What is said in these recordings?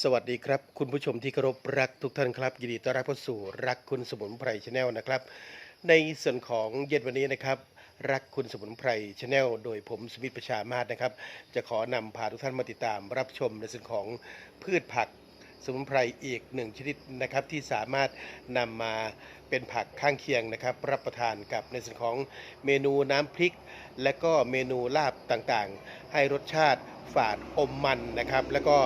สวัสดีครับ คุณผู้ชมที่เคารพรักทุกท่านครับยินดีต้อนรับเข้าสู่รักคุณสมุนไพรชาแนลนะครับ ในส่วนของเย็นวันนี้นะครับ รักคุณสมุนไพรชาแนลโดยผมสมิทธประชามาศนะครับ จะขอนำพาทุกท่านมาติดตาม รับชมในส่วนของพืชผักสมุนไพรอีกหนึ่งชนิดนะครับที่สามารถนำมาเป็นผักข้างเคียงนะครับ รับประทานกับในส่วนของเมนูน้ำพริก และก็เมนูลาบต่างๆ ให้รสชาติฝาดอมมันนะครับ แล้วก็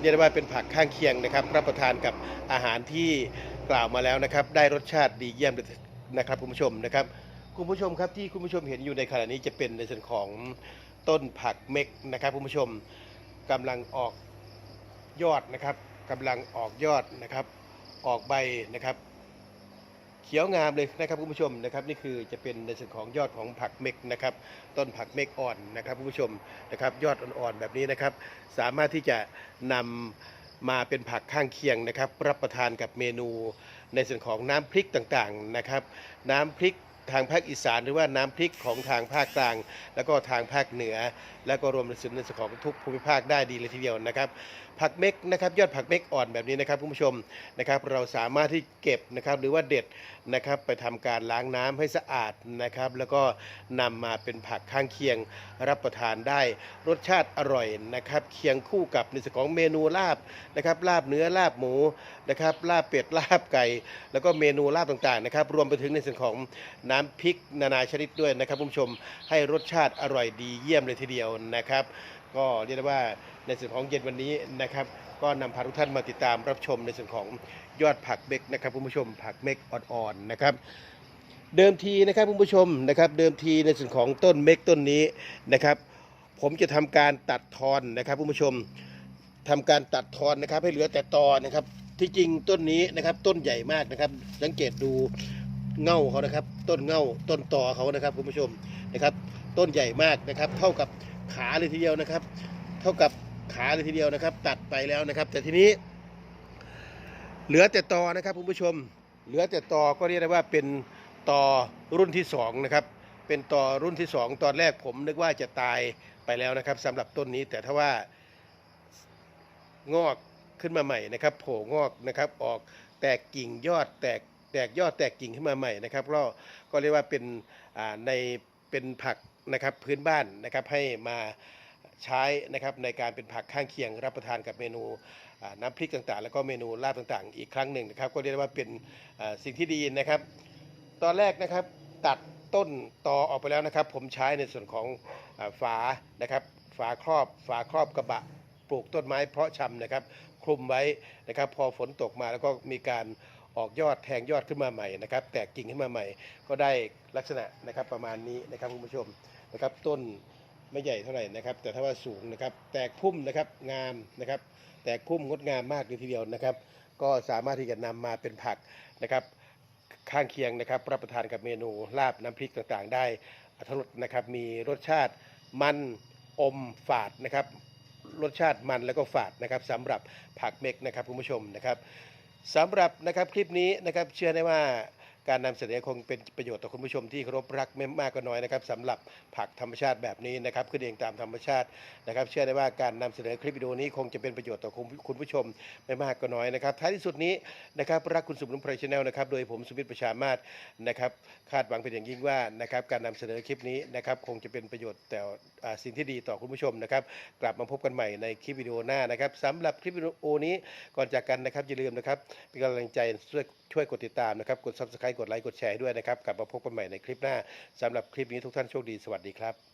เรียกได้ว่าเป็นผักข้างเคียงนะครับ รับประทานกับอาหารที่กล่าวมาแล้วนะครับ ได้รสชาติดีเยี่ยมนะครับคุณผู้ชมนะครับคุณผู้ชมครับที่คุณผู้ชมเห็นอยู่ในขณะนี้จะเป็นในส่วนของต้นผักเม็กนะครับคุณผู้ชมกำลังออกยอดนะครับกำลังออกยอดนะครับ ออกใบนะครับ เขียวงามเลยนะครับคุณผู้ชมนะครับนี่คือจะเป็นในส่วนของยอดของผักเม็กนะครับต้นผักเม็กอ่อนนะครับคุณผู้ชมนะครับยอดอ่อนๆแบบนี้นะครับ สามารถที่จะนำมาเป็นผักข้างเคียงนะครับ รับประทานกับเมนูในส่วนของน้ำพริกต่างๆนะครับ น้ำพริก ทางภาคอีสานหรือว่าน้ำพริกของทางภาคกลาง แล้วก็ทางภาคเหนือ แล้วก็รวมในส่วนในส่วนของทุกภูมิภาคได้ดีเลยทีเดียวนะครับ ผักเม็กนะครับยอดผักเม็กอ่อนแบบนี้นะครับคุณผู้ชมนะครับ เราสามารถที่เก็บนะครับหรือว่าเด็ดนะครับไปทำการล้างน้ำให้สะอาดนะครับ แล้วก็นำมาเป็นผักข้างเคียงรับประทานได้ รสชาติอร่อยนะครับ เคียงคู่กับในส่วนของเมนูลาบนะครับลาบเนื้อลาบหมูนะครับลาบเป็ดลาบไก่ แล้วก็เมนูลาบต่างๆนะครับ รวมไปถึงในส่วนของน้ำพริกนานาชนิดด้วยนะครับคุณผู้ชมให้รสชาติอร่อยดีเยี่ยมเลยทีเดียวนะครับ ก็เรียกได้ว่าในส่วนของเย็นวันนี้นะครับ ก็นำพาทุกท่านมาติดตามรับชมในส่วนของยอดผักเม็กนะครับคุณผู้ชมผักเมกอ่อนๆนะครับเดิมทีนะครับคุณผู้ชมนะครับเดิมทีในส่วนของต้นเมกต้นนี้นะครับ ผมจะทำการตัดทอนนะครับคุณผู้ชมทำการตัดทอนนะครับ ให้เหลือแต่ตอนะครับ ที่จริงต้นนี้นะครับต้นใหญ่มากนะครับ สังเกตดู เง่าเขานะครับ ต้นเง่าต้นต่อเขานะครับคุณผู้ชมนะครับ ต้นใหญ่มากนะครับ เท่ากับขาเลยทีเดียวนะครับ เท่ากับขาเลยทีเดียวนะครับ ตัดไปแล้วนะครับ แต่ทีนี้ เหลือแต่ตอนะครับคุณผู้ชม เหลือแต่ตอก็เรียกได้ว่าเป็นตอรุ่นที่สองนะครับเป็นตอรุ่นที่สองตอนแรกผมนึกว่าจะตายไปแล้วนะครับสำหรับต้นนี้แต่ถ้าว่างอกขึ้นมาใหม่นะครับ โผล่งอกนะครับ ออกแตกกิ่งยอดแตก แตกยอดแตกกิ่งขึ้นมาใหม่นะครับก็ก็เรียกว่าเป็นในเป็นผักนะครับพื้นบ้านนะครับให้มาใช้นะครับในการเป็นผักข้างเคียงรับประทานกับเมนูน้ำพริกต่างๆ แล้วก็เมนูลาบต่างๆ อีกครั้งหนึ่งนะครับ ก็เรียกว่าเป็นสิ่งที่ดีนะครับ ตอนแรกนะครับตัดต้นตอออกไปแล้วนะครับ ผมใช้ในส่วนของฝานะครับ ฝาครอบฝาครอบกระบะปลูกต้นไม้เพาะชำนะครับคลุมไว้นะครับ พอฝนตกมาแล้วก็มีการ ออกยอดแทงยอดขึ้นมาใหม่นะครับ แตกกิ่งขึ้นมาใหม่ ก็ได้ลักษณะนะครับประมาณนี้นะครับคุณผู้ชมนะครับ ต้นไม่ใหญ่เท่าไหร่นะครับ แต่ถ้าว่าสูงนะครับ แตกพุ่มนะครับงามนะครับ แตกพุ่มงดงามมากเลยทีเดียวนะครับ ก็สามารถที่จะนำมาเป็นผักนะครับ ข้างเคียงนะครับ รับประทานกับเมนูลาบน้ำพริกต่างๆ ได้อรรถรสนะครับมีรสชาติมันอมฝาดนะครับรสชาติมันแล้วก็ฝาดนะครับสำหรับผักเม็กนะครับคุณผู้ชมนะครับ สำหรับนะครับคลิปนี้นะครับเชื่อได้ว่า การนำเสนอคงเป็นประโยชน์ต่อคุณผู้ชมที่เคารพรักไม่มากก็น้อยนะครับสำหรับผักธรรมชาติแบบนี้นะครับขึ้นเองตามธรรมชาตินะครับ เชื่อได้ว่าการนำเสนอคลิปวิดีโอนี้คงจะเป็นประโยชน์ต่อคุณผู้ชมไม่มากก็น้อยนะครับท้ายที่สุดนี้นะครับรักคุณสมุนไพรชแนลนะครับโดยผมสุมิตรประชามาศนะครับคาดหวังเป็นอย่างยิ่งว่านะครับการนำเสนอคลิปนี้นะครับคงจะเป็นประโยชน์แต่สิ่งที่ดีต่อคุณผู้ชมนะครับกลับมาพบกันใหม่ในคลิปวิดีโอหน้านะครับสำหรับคลิปวิดีโอนี้ก่อนจากกันนะครับอย่าลืมนะครับเป็นกำลังใจช่วยช่วยกดติดตามนะครับกด subscribe กดไลค์กดแชร์ด้วยนะครับ กลับมาพบกันใหม่ในคลิปหน้าสำหรับคลิปนี้ทุกท่านโชคดีสวัสดีครับ